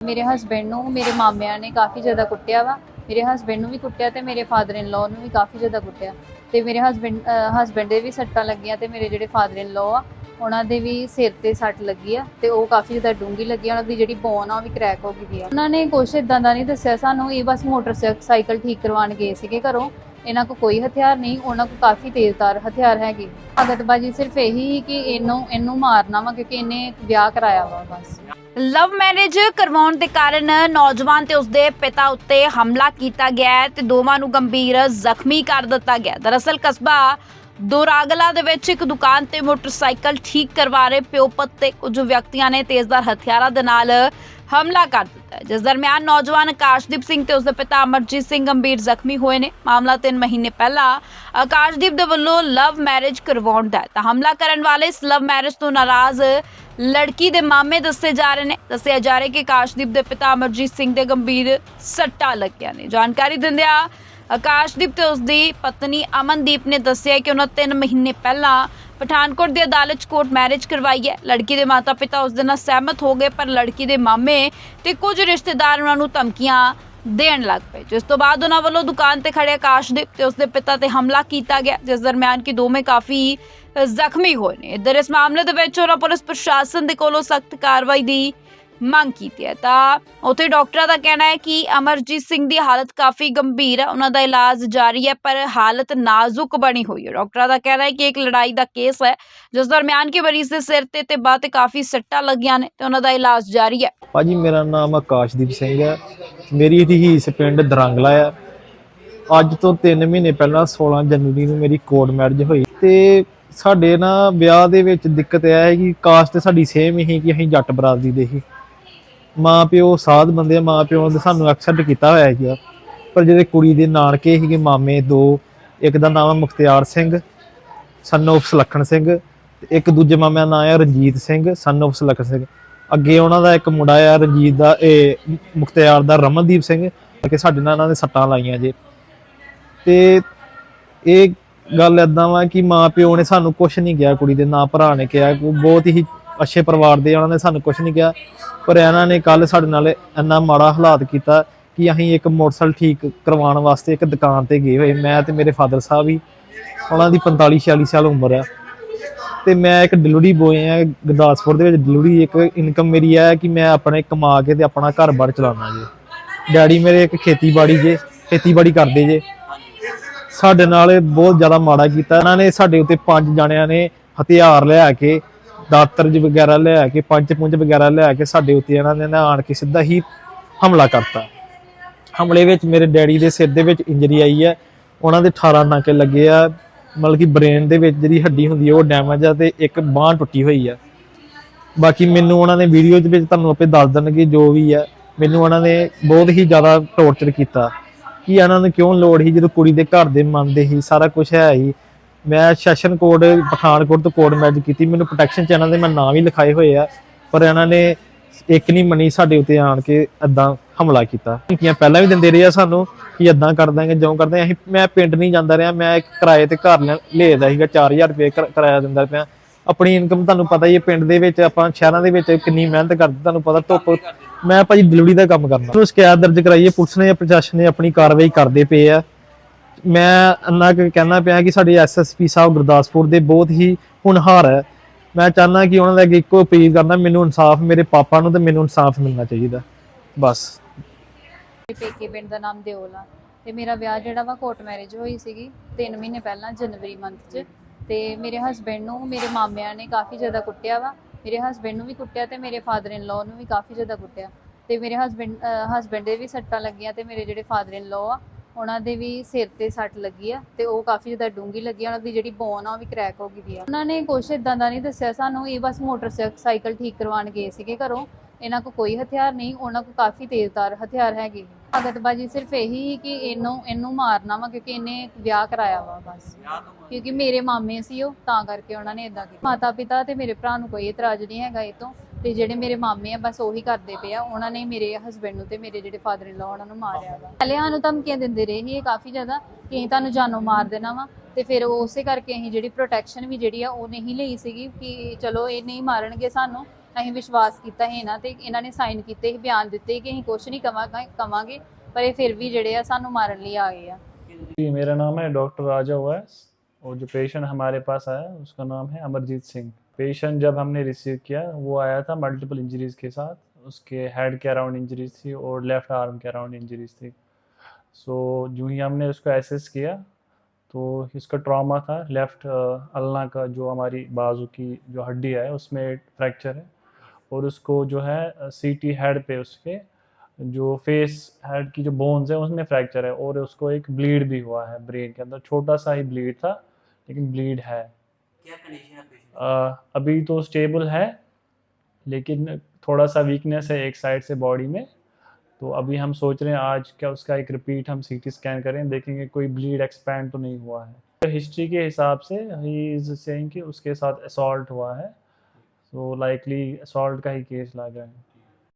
ਮੇਰੇ ਹਸਬੰਡ ਨੂੰ ਮੇਰੇ ਮਾਮਿਆਂ ਨੇ ਕਾਫੀ ਜ਼ਿਆਦਾ ਕੁੱਟਿਆ ਵਾ। ਮੇਰੇ ਹਸਬੰਡ ਨੂੰ ਵੀ ਕੁੱਟਿਆ ਤੇ ਮੇਰੇ ਫਾਦਰ ਇਨ ਲਾਅ ਨੂੰ ਵੀ ਕਾਫੀ ਜ਼ਿਆਦਾ ਕੁੱਟਿਆ। ਤੇ ਮੇਰੇ ਹਸਬੰਡ ਹਸਬੰਡ ਦੇ ਵੀ ਸੱਟਾਂ ਲੱਗੀਆਂ ਤੇ ਮੇਰੇ ਜਿਹੜੇ ਫਾਦਰ ਇਨ ਲਾਅ ਆ, ਉਹਨਾਂ ਦੇ ਵੀ ਸਿਰ ਤੇ ਸੱਟ ਲੱਗੀ ਆ ਤੇ ਉਹ ਕਾਫੀ ਜ਼ਿਆਦਾ ਡੂੰਗੀ ਲੱਗੀ ਉਹਨਾਂ ਦੀ ਜਿਹੜੀ ਬੋਨ ਆ ਉਹ ਵੀ ਕ੍ਰੈਕ ਹੋ ਗਈ ਆ। ਉਹਨਾਂ ਨੇ ਕੁਛ ਇਦਾਂ ਦਾ ਨਹੀਂ ਦੱਸਿਆ ਸਾਨੂੰ, ਇਹ ਬਸ ਮੋਟਰਸਾਈਕਲ ਠੀਕ ਕਰਵਾਉਣ ਗਏ ਸੀਗੇ ਘਰੋਂ। ਇਹਨਾਂ ਕੋ ਕੋਈ ਹਥਿਆਰ ਨਹੀਂ, ਉਹਨਾਂ ਕੋ ਕਾਫੀ ਤੇਜ਼ਧਾਰ ਹਥਿਆਰ ਹੈਗੇ। ਆਗਤਬਾਜੀ ਸਿਰਫ ਇਹੀ ਕਿ ਇਹਨੂੰ ਇਹਨੂੰ ਮਾਰਨਾ ਵਾ ਕਿਉਂਕਿ ਇਹਨੇ ਵਿਆਹ ਕਰਾਇਆ ਵਾ ਬਸ। ਲਵ ਮੈਰਿਜ ਕਰਵਾਉਣ ਦੇ ਕਾਰਨ ਨੌਜਵਾਨ ਤੇ ਉਸਦੇ ਪਿਤਾ ਉੱਤੇ ਹਮਲਾ ਕੀਤਾ ਗਿਆ ਹੈ ਤੇ ਦੋਵਾਂ ਨੂੰ ਗੰਭੀਰ ਜ਼ਖਮੀ ਕਰ ਦਿੱਤਾ ਗਿਆ ਦਰਅਸਲ ਕਸਬਾ ਦੋਰਾਗਲਾ ਦੇ ਵਿੱਚ ਇੱਕ ਦੁਕਾਨ ਤੇ ਮੋਟਰਸਾਈਕਲ ਠੀਕ ਕਰਵਾ ਰਹੇ ਪਿਓ ਪੁੱਤ ਤੇ ਕੁਝ ਵਿਅਕਤੀਆਂ ਨੇ ਤੇਜ਼ਦਾਰ ਹਥਿਆਰਾਂ ਦੇ ਨਾਲ ਹਮਲਾ ਕਰ ਦਿੱਤਾ ਜਿਸ ਦਰਮਿਆਨ ਨੌਜਵਾਨ ਆਕਾਸ਼ਦੀਪ ਸਿੰਘ ਤੇ ਉਸਦੇ ਪਿਤਾ ਅਮਰਜੀਤ ਸਿੰਘ ਗੰਭੀਰ ਜ਼ਖਮੀ ਹੋਏ ਨੇ। ਮਾਮਲਾ 3 ਮਹੀਨੇ ਪਹਿਲਾਂ ਆਕਾਸ਼ਦੀਪ ਦੇ ਵੱਲੋਂ ਲਵ ਮੈਰਿਜ ਕਰਵਾਉਣ ਦਾ ਤਾਂ ਹਮਲਾ ਕਰਨ ਵਾਲੇ ਇਸ ਲਵ ਮੈਰਿਜ ਤੋਂ ਨਾਰਾਜ਼ ਲੜਕੀ ਦੇ ਮਾਮੇ ਦੱਸੇ ਜਾ ਰਹੇ ਨੇ। ਦੱਸਿਆ ਜਾ ਰਿਹਾ ਕਿ ਆਕਾਸ਼ਦੀਪ ਦੇ ਪਿਤਾ ਅਮਰਜੀਤ ਸਿੰਘ ਦੇ ਗੰਭੀਰ ਸੱਟਾਂ ਲੱਗੀਆਂ ਨੇ। ਜਾਣਕਾਰੀ ਦਿੰਦਿਆਂ ਆਕਾਸ਼ਦੀਪ ਤੇ ਉਸਦੀ ਪਤਨੀ ਅਮਨਦੀਪ ਨੇ ਦੱਸਿਆ ਕਿ ਉਹਨਾਂ 3 ਮਹੀਨੇ ਪਹਿਲਾਂ ਪਠਾਨਕੋਟ ਦੀ ਅਦਾਲਤ 'ਚ ਕੋਰਟ ਮੈਰਿਜ ਕਰਵਾਈ ਹੈ। ਲੜਕੀ ਦੇ ਮਾਤਾ-ਪਿਤਾ ਉਸ ਦੇ ਨਾਲ ਸਹਿਮਤ ਹੋ ਗਏ, ਪਰ ਲੜਕੀ ਦੇ ਮਾਮੇ ਤੇ ਕੁਝ ਰਿਸ਼ਤੇਦਾਰ ਉਹਨਾਂ ਨੂੰ ਧਮਕੀਆਂ ਦੇਣ ਲੱਗ ਪਏ। ਜਿਸ ਤੋਂ ਬਾਅਦ ਉਹਨਾਂ ਵੱਲੋਂ ਦੁਕਾਨ ਤੇ ਖੜੇ ਆਕਾਸ਼ਦੀਪ ਤੇ ਉਸਦੇ ਪਿਤਾ ਤੇ ਹਮਲਾ ਕੀਤਾ ਗਿਆ, ਜਿਸ ਦਰਮਿਆਨ ਕਿ ਦੋਵੇਂ ਕਾਫੀ ਜ਼ਖਮੀ ਹੋਏ ਨੇ। ਇੱਧਰ ਇਸ ਮਾਮਲੇ ਦੇ ਵਿੱਚ ਉਹਨਾਂ ਪੁਲਿਸ ਪ੍ਰਸ਼ਾਸਨ ਦੇ ਕੋਲੋਂ ਸਖਤ ਕਾਰਵਾਈ ਦੀ ਮੰਗ ਕੀਤੀ ਹੈ। ਤਾਂ ਉੱਥੇ ਡਾਕਟਰਾਂ ਦਾ ਕਹਿਣਾ ਹੈ ਕਿ ਅਮਰਜੀਤ ਸਿੰਘ ਦੀ ਹਾਲਤ ਕਾਫੀ ਗੰਭੀਰ ਹੈ। ਉਹਨਾਂ ਦਾ ਇਲਾਜ ਜਾਰੀ ਹੈ, ਪਰ ਹਾਲਤ ਨਾਜ਼ੁਕ ਬਣੀ ਹੋਈ ਹੈ। ਡਾਕਟਰਾਂ ਦਾ ਕਹਿਣਾ ਹੈ ਕਿ ਇੱਕ ਲੜਾਈ ਦਾ ਕੇਸ ਹੈ, ਜਿਸ ਦਰਮਿਆਨ ਕਿ ਮਰੀਜ਼ ਦੇ ਸਿਰ ਤੇ ਤੇ ਬਾਹ ਤੇ ਕਾਫੀ ਸੱਟਾਂ ਲੱਗੀਆਂ ਨੇ ਤੇ ਉਹਨਾਂ ਦਾ ਇਲਾਜ ਜਾਰੀ ਹੈ। ਭਾਜੀ, ਮੇਰਾ ਨਾਮ ਆਕਾਸ਼ਦੀਪ ਸਿੰਘ ਹੈ। ਮੇਰੀ ਰਹੀਸ ਪਿੰਡ ਦਰੰਗਲਾ ਆ ਅੱਜ ਤੋਂ 3 ਮਹੀਨੇ ਪਹਿਲਾਂ 16 ਜਨਵਰੀ ਨੂੰ ਮੇਰੀ ਕੋਰਟ ਮੈਰਿਜ ਹੋਈ ਤੇ ਸਾਡੇ ਨਾ ਵਿਆਹ ਦੇ ਵਿੱਚ ਦਿੱਕਤ ਇਹ ਹੈ ਕਿ ਕਾਸਟ ਸਾਡੀ ਸੇਮ ਹੀ ਕਿ ਅਸੀਂ ਜੱਟ ਬਰਾਦਰੀ ਦੇ ਹੀ। ਮਾਂ ਪਿਓ ਸਾਧ ਬੰਦੇ ਆ, ਮਾਂ ਪਿਓ ਨੇ ਸਾਨੂੰ ਐਕਸੈਪਟ ਕੀਤਾ ਹੋਇਆ ਸੀਗਾ। ਪਰ ਜਿਹੜੇ ਕੁੜੀ ਦੇ ਨਾਨਕੇ ਸੀਗੇ ਮਾਮੇ ਦੋ ਇੱਕ ਦਾ ਨਾਮ ਹੈ ਮੁਖਤਿਆਰ ਸਿੰਘ ਸਨ of ਸੁਲੱਖਣ ਸਿੰਘ ਤੇ ਇੱਕ ਦੂਜੇ ਮਾਮੇ ਦਾ ਨਾਮ ਹੈ ਰਣਜੀਤ ਸਿੰਘ ਸਨ of ਸੁਲੱਖਣ ਸਿੰਘ। ਅੱਗੇ ਉਹਨਾਂ ਦਾ ਇੱਕ ਮੁੰਡਾ ਆ ਰਣਜੀਤ ਦਾ ਇਹ ਮੁਖਤਿਆਰ ਦਾ ਰਮਨਦੀਪ ਸਿੰਘ ਕਿ ਸਾਡੇ ਨਾਲ ਇਹਨਾਂ ਨੇ ਸੱਟਾਂ ਲਾਈਆਂ ਜੇ। ਤੇ ਇਹ ਗੱਲ ਏਦਾਂ ਵਾ ਕਿ ਮਾਂ ਪਿਓ ਨੇ ਸਾਨੂੰ ਕੁਝ ਨਹੀਂ ਕਿਹਾ ਕੁੜੀ ਦੇ ਨਾ ਭਰਾ ਨੇ ਕਿਹਾ ਬਹੁਤ ਹੀ ਅੱਛੇ ਪਰਿਵਾਰ ਦੇ ਉਹਨਾਂ ਨੇ ਸਾਨੂੰ ਕੁਝ ਨਹੀਂ ਕਿਹਾ। ਪਰ ਇਹਨਾਂ ਨੇ ਕੱਲ ਸਾਡੇ ਨਾਲ ਇੰਨਾ ਮਾੜਾ ਹਾਲਾਤ ਕੀਤਾ ਕਿ ਅਸੀਂ ਇੱਕ ਮੋਟਰਸਾਈਕਲ ਠੀਕ ਕਰਵਾਉਣ ਵਾਸਤੇ ਇੱਕ ਦੁਕਾਨ ਤੇ ਗਏ ਹੋਏ। ਮੈਂ ਤੇ ਮੇਰੇ ਫਾਦਰ ਸਾਹਿਬ ਹੀ ਉਹਨਾਂ ਦੀ 45 46 ਸਾਲ ਉਮਰ ਆ। ਤੇ ਮੈਂ ਇੱਕ ਡਿਲੀਵਰੀ ਬੋਏ ਆ, ਗੁਰਦਾਸਪੁਰ ਦੇ ਵਿੱਚ ਡਿਲੀਵਰੀ ਇੱਕ ਇਨਕਮ ਮੇਰੀ ਹੈ ਕਿ ਮੈਂ ਆਪਣੇ ਕਮਾ ਕੇ ਤੇ ਆਪਣਾ ਘਰ-ਬਾਰ ਚਲਾਉਣਾ ਜੀ। ਡੈਡੀ ਮੇਰੇ ਇੱਕ ਖੇਤੀਬਾੜੀ ਜੇ, ਖੇਤੀਬਾੜੀ ਕਰਦੇ ਜੇ। ਸਾਡੇ ਨਾਲ ਬਹੁਤ ਜ਼ਿਆਦਾ ਮਾੜਾ ਕੀਤਾ। ਇਹਨਾਂ ਨੇ ਸਾਡੇ ਉੱਤੇ ਪੰਜ ਜਣਿਆਂ ਨੇ ਹਥਿਆਰ ਲਿਆ ਕੇ ਦਾਤਰਜ ਵਗੈਰਾ ਲਿਆ ਕੇ, ਪੰਜ ਪੁੰਜ ਵਗੈਰਾ ਲਿਆ ਕੇ ਸਾਡੇ ਉੱਤੇ ਇਹਨਾਂ ਨੇ ਨਾ ਆਣ ਕੇ ਸਿੱਧਾ ਹੀ ਹਮਲਾ ਕਰਤਾ। ਹਮਲੇ ਵਿੱਚ ਮੇਰੇ ਡੈਡੀ ਦੇ ਸਿਰ ਦੇ ਵਿੱਚ ਇੰਜਰੀ ਆਈ ਹੈ। ਉਹਨਾਂ ਦੇ 18 ਨਾਕੇ ਲੱਗੇ ਆ। ਮਤਲਬ ਕਿ ਬ੍ਰੇਨ ਦੇ ਵਿੱਚ ਜਿਹੜੀ ਹੱਡੀ ਹੁੰਦੀ ਹੈ ਉਹ ਡੈਮੇਜ ਆ ਤੇ ਇੱਕ ਬਾਂਹ ਟੁੱਟੀ ਹੋਈ ਆ। ਬਾਕੀ ਮੈਨੂੰ ਉਹਨਾਂ ਨੇ ਵੀਡੀਓ ਦੇ ਵਿੱਚ ਤੁਹਾਨੂੰ ਆਪੇ ਦੱਸ ਦੇਣਗੇ ਜੋ ਵੀ ਆ। ਮੈਨੂੰ ਉਹਨਾਂ ਨੇ ਬਹੁਤ ਹੀ ਜ਼ਿਆਦਾ ਟੌਰਚਰ ਕੀਤਾ। ਕਿ ਇਹਨਾਂ ਨੂੰ ਕਿਉਂ ਲੋੜ ਸੀ ਜਦੋਂ ਕੁੜੀ ਦੇ ਘਰ ਦੇ ਮੰਨਦੇ ਸੀ? ਸਾਰਾ ਕੁਝ ਹੈ ਹੀ। ਮੈਂ ਸੈਸ਼ਨ ਕੋਡ, ਪਠਾਨਕੋਟ ਤੋਂ ਕੋਡ ਮੈਚ ਕੀਤੀ। ਮੈਨੂੰ ਪ੍ਰੋਟੈਕਸ਼ਨ ਚੈਨਲ ਦੇ ਮੈਂ ਨਾਂ ਵੀ ਲਿਖਾਏ ਹੋਏ ਆ, ਪਰ ਇਹਨਾਂ ਨੇ ਇੱਕ ਨਹੀਂ ਮੰਨੀ ਸਾਡੇ ਉੱਤੇ ਆਣ ਕੇ ਏਦਾਂ ਹਮਲਾ ਕੀਤਾ। ਧਮਕੀਆਂ ਪਹਿਲਾਂ ਵੀ ਦਿੰਦੇ ਰਹੇ ਆ ਸਾਨੂੰ ਕਿ ਏਦਾਂ ਕਰ ਦਾਂਗੇ ਜਿਉਂ ਕਰਦੇ ਅਸੀਂ, ਮੈਂ ਪਿੰਡ ਨਹੀਂ ਜਾਂਦਾ ਰਿਹਾ, ਮੈਂ ਇੱਕ ਕਿਰਾਏ ਤੇ ਘਰ ਲੈ- ਲਿਆਦਾ ਸੀਗਾ 4000 ਰੁਪਏ ਕਿਰਾਇਆ ਦਿੰਦਾ ਪਿਆ। ਆਪਣੀ ਇਨਕਮ ਤੁਹਾਨੂੰ ਪਤਾ ਹੀ ਹੈ ਪਿੰਡ ਦੇ ਵਿੱਚ, ਆਪਾਂ ਸ਼ਹਿਰਾਂ ਦੇ ਵਿੱਚ ਕਿੰਨੀ ਮਿਹਨਤ ਕਰਦੇ, ਤੁਹਾਨੂੰ ਪਤਾ ਧੁੱਪ, ਮੈਂ ਭਾਜੀ ਡਿਲੀਵਰੀ ਦਾ ਕੰਮ ਕਰਨਾ। ਨੂੰ ਸ਼ਿਕਾਇਤ ਦਰਜ ਕਰਾਈਏ ਪੁਲਿਸ ਨੇ, ਪ੍ਰਸ਼ਾਸਨ ਨੇ ਆਪਣੀ ਕਾਰਵਾਈ ਕਰਦੇ ਪਏ ਆ। ਮੈਂ ਅੰਨਾ ਕਹਿਣਾ ਪਿਆ ਕਿ ਸਾਡੇ ਐਸਐਸਪੀ ਸਾਹਿਬ ਗੁਰਦਾਸਪੁਰ ਦੇ ਬਹੁਤ ਹੀ ਹੁਨਹਾਰ ਹੈ। ਮੈਂ ਚਾਹੁੰਦਾ ਕਿ ਉਹਨਾਂ ਦਾ ਇੱਕੋ ਅਪੀਲ ਕਰਨਾ ਮੈਨੂੰ ਇਨਸਾਫ ਮੇਰੇ ਪਾਪਾ ਨੂੰ ਤੇ ਮੈਨੂੰ ਇਨਸਾਫ ਮਿਲਣਾ ਚਾਹੀਦਾ। ਬਸ। ਪੇਕੇ ਪਿੰਡ ਦਾ ਨਾਮ ਦਿਓਲਾ ਤੇ ਮੇਰਾ ਵਿਆਹ ਜਿਹੜਾ ਵਾ ਕੋਰਟ ਮੈਰਿਜ ਹੋਈ ਸੀਗੀ 3 ਮਹੀਨੇ ਪਹਿਲਾਂ ਜਨਵਰੀ ਮੰਥ 'ਚ ਤੇ ਮੇਰੇ ਹਸਬੰਡ ਨੂੰ ਮੇਰੇ ਮਾਮਿਆਂ ਨੇ ਕਾਫੀ ਜ਼ਿਆਦਾ ਕੁੱਟਿਆ ਵਾ। ਮੇਰੇ ਹਸਬੰਡ ਨੂੰ ਵੀ ਕੁੱਟਿਆ ਤੇ ਮੇਰੇ ਫਾਦਰ ਇਨ ਲਾਅ ਨੂੰ ਵੀ ਕਾਫੀ ਜ਼ਿਆਦਾ ਕੁੱਟਿਆ ਤੇ ਮੇਰੇ ਹਸਬੰਡ ਹਸਬੰਡ ਦੇ ਵੀ ਸੱਟਾਂ ਲੱਗੀਆਂ ਤੇ ਮੇਰੇ ਜਿਹੜੇ ਫਾਦਰ ਇਨ ਲਾਅ ਆ ਉਹਨਾਂ ਦੇ ਵੀ ਸਿਰ ਤੇ ਸੱਟ ਲੱਗੀ ਆ ਤੇ ਉਹ ਕਾਫੀ ਜ਼ਿਆਦਾ ਡੂੰਗੀ ਲੱਗੀ ਆ, ਉਹਨਾਂ ਦੀ ਜਿਹੜੀ ਬੋਨ ਆ ਉਹ ਵੀ ਕ੍ਰੈਕ ਹੋ ਗਈ ਵੀ ਆ। ਉਹਨਾਂ ਨੇ ਕੁਛ ਇਦਾਂ ਦਾ ਨਹੀਂ ਦੱਸਿਆ ਸਾਨੂੰ, ਇਹ ਬਸ ਮੋਟਰਸਾਈਕਲ ਠੀਕ ਕਰਵਾਉਣ ਗਏ ਸੀਗੇ ਘਰੋਂ। ਇਹਨਾਂ ਕੋ ਕੋਈ ਹਥਿਆਰ ਨਹੀਂ, ਉਹਨਾਂ ਕੋ ਕਾਫੀ ਤੇਜ਼ਧਾਰ ਹਥਿਆਰ ਹੈਗੇ ਆਗਤਬਾਜੀ ਸਿਰਫ ਇਹੀ ਸੀ ਕਿ ਇਹਨੂੰ ਇਹਨੂੰ ਮਾਰਨਾ ਵਾ, ਕਿਉਂਕਿ ਇਹਨੇ ਵਿਆਹ ਕਰਾਇਆ ਵਾ ਬਸ। ਕਿਉਂਕਿ ਮੇਰੇ ਮਾਮੇ ਸੀ ਉਹ, ਤਾਂ ਕਰਕੇ ਉਹਨਾਂ ਨੇ ਇਦਾਂ ਕੀਤਾ। ਮਾਤਾ ਪਿਤਾ ਤੇ ਮੇਰੇ ਭਰਾ ਨੂੰ ਕੋਈ ਇਤਰਾਜ਼ ਨਹੀਂ ਹੈਗਾ ਇਹ ਤੋਂ। ਤੇ ਜਿਹੜੇ ਮੇਰੇ ਮਾਮੇ ਆ ਬਸ ਉਹੀ ਕਰਦੇ ਪਏ ਆ ਉਹਨਾਂ ਨੇ ਮੇਰੇ ਹਸਬੰਡ ਨੂੰ ਤੇ ਮੇਰੇ ਜਿਹੜੇ ਫਾਦਰ ਇਨ ਲਾ ਉਹਨਾਂ ਨੂੰ ਮਾਰਿਆ ਵਾ ਪਹਿਲੇ ਸਾਨੂੰ ਧਮਕੀਆਂ ਦਿੰਦੇ ਰਹੇ ਸੀ ਇਹ ਕਾਫੀ ਜ਼ਿਆਦਾ ਕਿ ਅਸੀਂ ਤੁਹਾਨੂੰ ਜਾਨੋਂ ਮਾਰ ਦੇਣਾ ਵਾ ਤੇ ਫਿਰ ਉਸੇ ਕਰਕੇ ਅਸੀਂ ਜਿਹੜੀ ਪ੍ਰੋਟੈਕਸ਼ਨ ਵੀ ਜਿਹੜੀ ਆ ਉਹ ਨਹੀਂ ਲਈ ਸੀਗੀ ਕਿ ਚਲੋ ਇਹ ਨਹੀਂ ਮਾਰਨਗੇ ਸਾਨੂੰ ਅਸੀਂ ਵਿਸ਼ਵਾਸ ਕੀਤਾ ਸੀ ਇਹਨਾਂ ਤੇ ਇਹਨਾਂ ਨੇ ਸਾਈਨ ਕੀਤੇ ਸੀ ਬਿਆਨ ਦਿੱਤੇ ਕਿ ਅਸੀਂ ਕੁਝ ਨਹੀਂ ਕਵਾਂਗੇ ਕਵਾਂਗੇ ਪਰ ਇਹ ਫਿਰ ਵੀ ਜਿਹੜੇ ਆ ਸਾਨੂੰ ਮਾਰਨ ਲਈ ਆ ਗਏ ਆ जी मेरा नाम है डॉक्टर राजा उवैस और जो पेशेंट हमारे पास आया उसका नाम है अमरजीत सिंह पेशेंट जब हमने रिसीव किया, वो आया था मल्टीपल इंजरीज के साथ। उसके हेड के अराउंड इंजरीज थी और लेफ़्ट आर्म के अराउंड इंजरीज थी। सो जो ही हमने उसको एसेस किया तो इसका ट्रॉमा था। लेफ़्ट अल्ला का जो हमारी बाजू की जो हड्डी है, उसमें फ्रैक्चर है। और उसको जो है सी टी हेड पे उसके जो फेस हेड की जो बोन्स है, उसमें फ्रैक्चर है। और उसको एक ब्लीड भी हुआ है ब्रेन के अंदर। छोटा सा ही ब्लीड था, लेकिन ब्लीड है। क्या कंडीशन है अभी तो स्टेबल है, लेकिन थोड़ा सा वीकनेस है एक साइड से बॉडी में। तो अभी हम सोच रहे हैं आज क्या उसका एक रिपीट हम सीटी स्कैन करें, देखेंगे कोई ब्लीड एक्सपैंड तो नहीं हुआ है। हिस्ट्री के हिसाब से ही इज़ सेइंग कि उसके साथ असॉल्ट हुआ है। सो लाइकली असॉल्ट का ही केस लग रहा है।